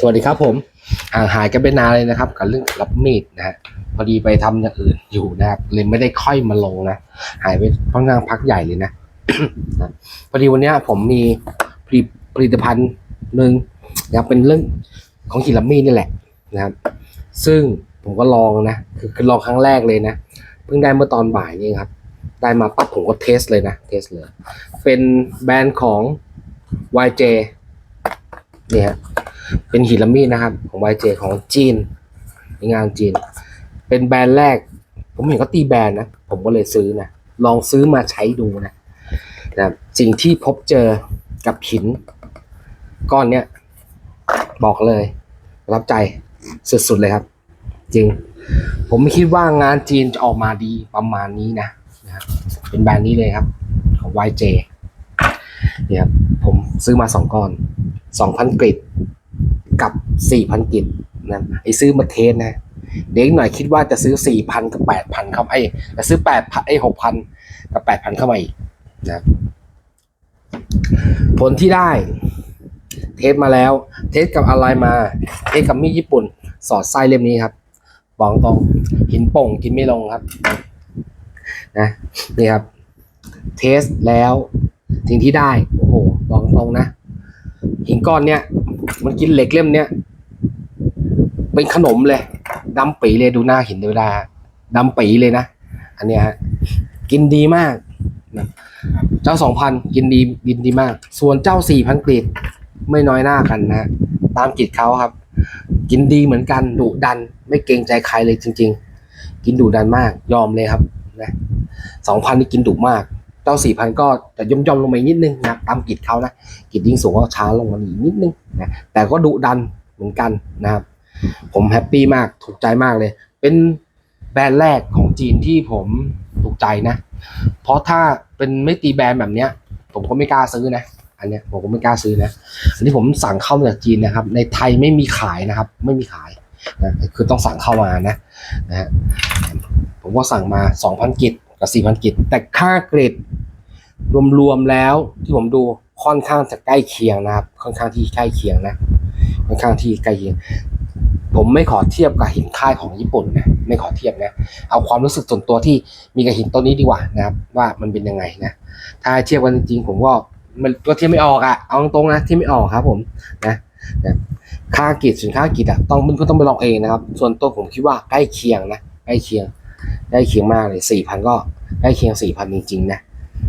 สวัสดีครับผมห่างหายกันไปนานเลยนะครับ กับเรื่องรับมีดนะฮะพอดีไปทำอย่างอื่นอยู่นะครับเลยไม่ได้ค่อยมาลงนะหายไปค่อนข้างพักใหญ่เลยนะนะพอดีวันนี้ผมมีผลิตผลิตภัณฑ์หนึ่งนะเป็นเรื่องของหินรับมีดนี่แหละนะครับ ซึ่งผมก็ลองนะคือคือลองครั้งแรกเลยนะเพิ่งได้เมื่อตอนบ่ายนี่ครับ ได้มาปั๊บผมก็เทสเลยนะเทสเลย เป็นแบรนด์ของ YJ เนี่ยฮะ เป็นหินละมีดนะครับ ของ YJ ของจีนในงานจีน เป็นแบรนด์แรก ผมเห็นเขาตีแบรนด์นะ ผมก็เลยซื้อนะ ลองซื้อมาใช้ดูนะนะสิ่งที่พบเจอกับหิน ก้อนเนี้ย บอกเลย รับใจสุดๆเลยครับ จริง ผมไม่คิดว่างานจีนจะออกมาดีประมาณนี้นะนะครับเป็นแบรนด์นี้เลยครับของ YJ เนี่ยครับผมซื้อมาสองก้อนสองพันกริด กับสี่พันกิจนะไอ้ซื้อมาเทสนะ เด็กหน่อยคิดว่าจะซื้อสี่พันกับแปดพันเข้าไอ้จะซื้อแปดพันไอ้หกพันกับแปดพันเข้ามาอีกนะผลที่ได้ เทสมาแล้ว เทสกับอะไรมา เทสกับมีดญี่ปุ่น สอดไส้เล่มนี้ครับบอกตรงหินโป่งกินไม่ลงครับนะนี่ครับ เทสแล้วสิ่งที่ได้ โอ้โหบอกตรงนะ หินก้อนเนี้ย มันกินเหล็กเล่มเนี้ยเป็นขนมเลยดำปีเลยดูหน้าหินดูได้ฮะดำปีเลยนะ อันเนี้ยฮะกินดีมากนะเจ้าสองพันกินดีกินดีมาก ส่วนเจ้าสี่พันกรีดไม่น้อยหน้ากันนะตามกิจเขาครับ กินดีเหมือนกันดุดัน ไม่เกรงใจใครเลยจริง ๆ กินดุดันมากยอมเลยครับนะสองพันนี่กินดุมาก เจ้าสี่พันก็จะย่อมย่อมๆลงมานิดนึงนะตามกิจเขานะกิจยิ่งสูงก็ช้าลงมาอีกนิดนึงนะแต่ก็ดุดันเหมือนกันนะครับ ผมแฮปปี้มากถูกใจมากเลย เป็นแบรนด์แรกของจีนที่ผมถูกใจนะ เพราะถ้าเป็นไม่ตีแบรนด์แบบเนี้ย ผมก็ไม่กล้าซื้อนะอันเนี้ยผมก็ไม่กล้าซื้อนะอันนี้ผมสั่งเข้ามาจากจีนนะครับ ในไทยไม่มีขายนะครับ ไม่มีขายนะคือต้องสั่งเข้ามานะนะฮะผมก็สั่งมา 2,000 กิจกับ 4,000 กิจแต่ค่าเกรด รวมๆแล้วที่ผมดูค่อนข้างจะใกล้เคียงนะครับ ค่อนข้างที่ใกล้เคียงนะ ค่อนข้างที่ใกล้เคียง ผมไม่ขอเทียบกับหินค่ายของญี่ปุ่นนะไม่ขอเทียบนะ เอาความรู้สึกส่วนตัวที่มีกับหินต้นนี้ดีกว่านะครับ ว่ามันเป็นยังไงนะ ถ้าเทียบกันจริงผมก็มันก็เทียบไม่ออกอะเอาตรงๆนะทียบไม่ออกครับ ผมนะนะค่ากิจสินค้ากิจอะต้องมันก็ต้องไปลองเองนะครับ ส่วนตัวผมคิดว่าใกล้เคียงนะใกล้เคียงใกล้เคียงมากเลยสี่พันก็ใกล้เคียงสี่พันจริงๆนะ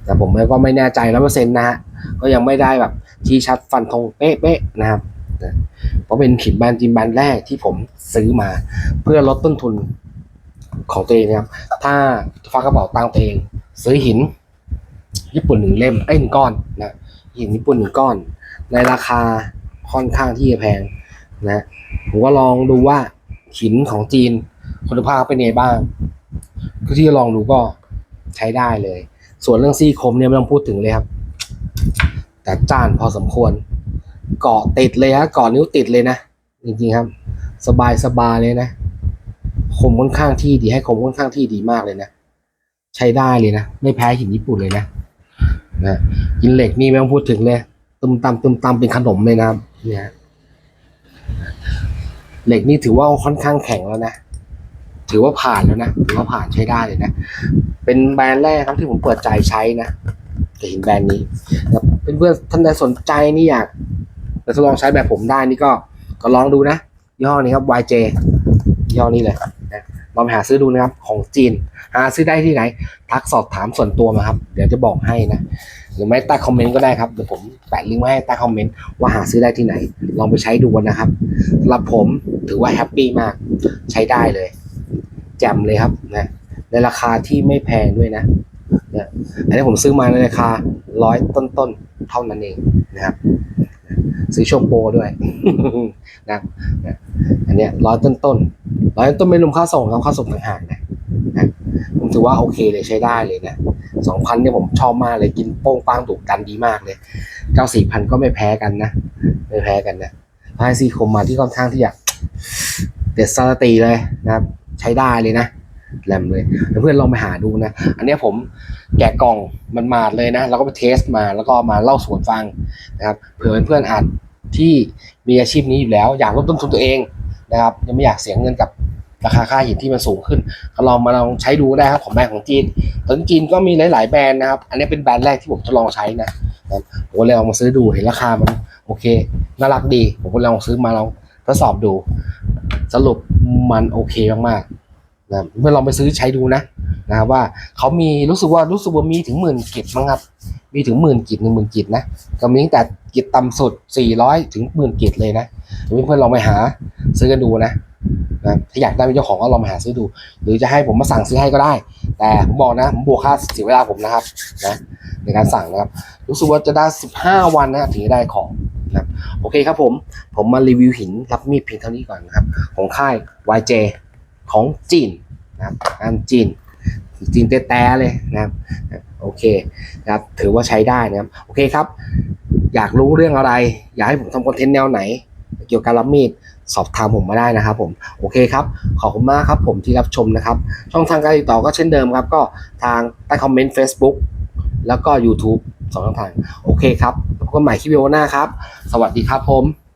แต่ผมก็ไม่แน่ใจร้อเปอร์เซ็นต์นะฮะก็ยังไม่ได้แบบชี้ชัดฟันธงเป๊ะๆนะครับเพราะเป็นหินบรนจีนบรนแรกที่ผมซื้อมาเพื่อลดต้นทุนของตัวเองนะครับ ถ้าฟักกระเป๋าตังตัวเอง ซื้อหิน ญี่ปุ่นหนึ่งเล่มเอ้ยหนึ่งก้อนนะหินญี่ปุ่นหนึ่งก้อน ในราคาค่อนข้างที่จะแพงนะผมก็ลองดูว่าหินของจีนคุณภาพเป็นไงบ้างก็ที่จะลองดูก็ใช้ได้เลย ส่วนเรื่องซี่คมเนี่ยไม่ต้องพูดถึงเลยครับ แต่จ้านพอสมควร เกาะติดเลยฮะเกาะนิ้วติดเลยนะ จริงๆครับ สบายสบายเลยนะ คมค่อนข้างที่ดีให้คมค่อนข้างที่ดีมากเลยนะ ใช้ได้เลยนะ ไม่แพ้หินญี่ปุ่นเลยนะนะหินเหล็กนี่ไม่ต้องพูดถึงเลยตุมตำตุมตำเป็นขนมเลยนะเนี่ยเหล็กนี่ถือว่าค่อนข้างแข็งแล้วนะ ถือว่าผ่านแล้วนะถือว่าผ่านใช้ได้เลยนะ เป็นแบรนด์แรกครับที่ผมเปิดใจใช้นะจะเห็นแบรนด์นี้นะครับเพื่อนท่านใดสนใจนี่อยากจะทดลองใช้แบบผมได้นี่ก็ก็ลองดูนะยี่ห้อนี้ครับ YJ ยี่ห้อนี้เลยนะลองไปหาซื้อดูนะครับของจีน หาซื้อได้ที่ไหน ทักสอบถามส่วนตัวมาครับ เดี๋ยวจะบอกให้นะ หรือไม่ใต้คอมเมนต์ก็ได้ครับ เดี๋ยวผมแปะลิงก์ไว้ให้ใต้คอมเมนต์ว่าหาซื้อได้ที่ไหน ลองไปใช้ดูนะครับสำหรับผมถือว่าแฮปปี้มากใช้ได้เลย แจ่มเลยครับนะในราคาที่ไม่แพงด้วยนะนะอันนี้ผมซื้อมาในราคาร้อยต้นๆเท่านั้นเองนะครับ ซื้อช่วงโปรด้วยนะนะอันเนี้ยร้อยต้นๆร้อยต้นไม่รวมค่าส่งครับค่าส่งต่างหากนะนะผมถือว่าโอเคเลยใช้ได้เลยนะสองพันเนี่ยผมชอบมากเลยกินโป้งปังดุดันดีมากเลยเก้าสี่พันก็ไม่แพ้กันนะไม่แพ้กันนะพายซีคมมาที่ค่อนข้างที่อยากเด็ดสตรีเลยนะครับ ใช้ได้เลยนะแหลมเลยเพื่อนลองไปหาดูนะ อันนี้ผมแกะกล่องมันมาดเลยนะ แล้วก็ไปเทสมาแล้วก็มาเล่าสู่กันฟังนะครับเผื่อเพื่อนๆอาจที่มีอาชีพนี้อยู่แล้ว อยากลดต้นทุนตัวเองนะครับยังไม่อยากเสียเงินกับราคาค่าหินที่มันสูงขึ้นก็ลองมาลองใช้ดูได้ครับของแบรนด์ของจีนตอนจีนก็มีหลาย ๆ แบรนด์นะครับ อันนี้เป็นแบรนด์แรกที่ผมทดลองใช้นะผมก็เลยเอามาซื้อดูเห็นราคามันโอเคน่ารักดี ผมก็ลองซื้อมาลองทดสอบดู สรุป มันโอเคมากๆนะเมื่อลองไปซื้อใช้ดูนะนะครับว่าเขามีรู้สึกว่ารู้สึกว่ามีถึงหมื่นกิจมั้งครับ มีถึงหมื่นกิจหนึ่งหมื่นกิจนะก็มีตั้งแต่กิจต่ำสุด400ถึงหมื่นกิจเลยนะเพื่อนๆลองไปหาซื้อกันดูนะนะถ้าอยากได้เป็นเจ้าของก็ลองมาหาซื้อดู หรือจะให้ผมมาสั่งซื้อให้ก็ได้ แต่ผมบอกนะผมบวกค่าเสียเวลาผมนะครับนะในการสั่งนะครับ รู้สึกว่าจะได้ 15 วันนะถึงจะได้ของ โอเคครับผม ผมมารีวิวหินรับมีดเพียงเท่านี้ก่อนนะครับ ของค่าย YJ ของจีนนะครับงานจีนจีนแต้ๆเลยนะครับ โอเคนะครับ ถือว่าใช้ได้นะครับ โอเคครับ อยากรู้เรื่องอะไร อยากให้ผมทำคอนเทนต์แนวไหน เกี่ยวกับรรับมีดสอบถามผมมาได้นะครับผม โอเคครับ ขอบคุณมากครับผมที่รับชมนะครับ ช่องทางการติดต่อก็เช่นเดิมครับ ก็ทางใต้คอมเมนต์ Facebook แล้วก็ YouTube สองช่องทาง โอเคครับ พบกันใหม่คลิปวิดีโอหน้าครับ สวัสดีครับผม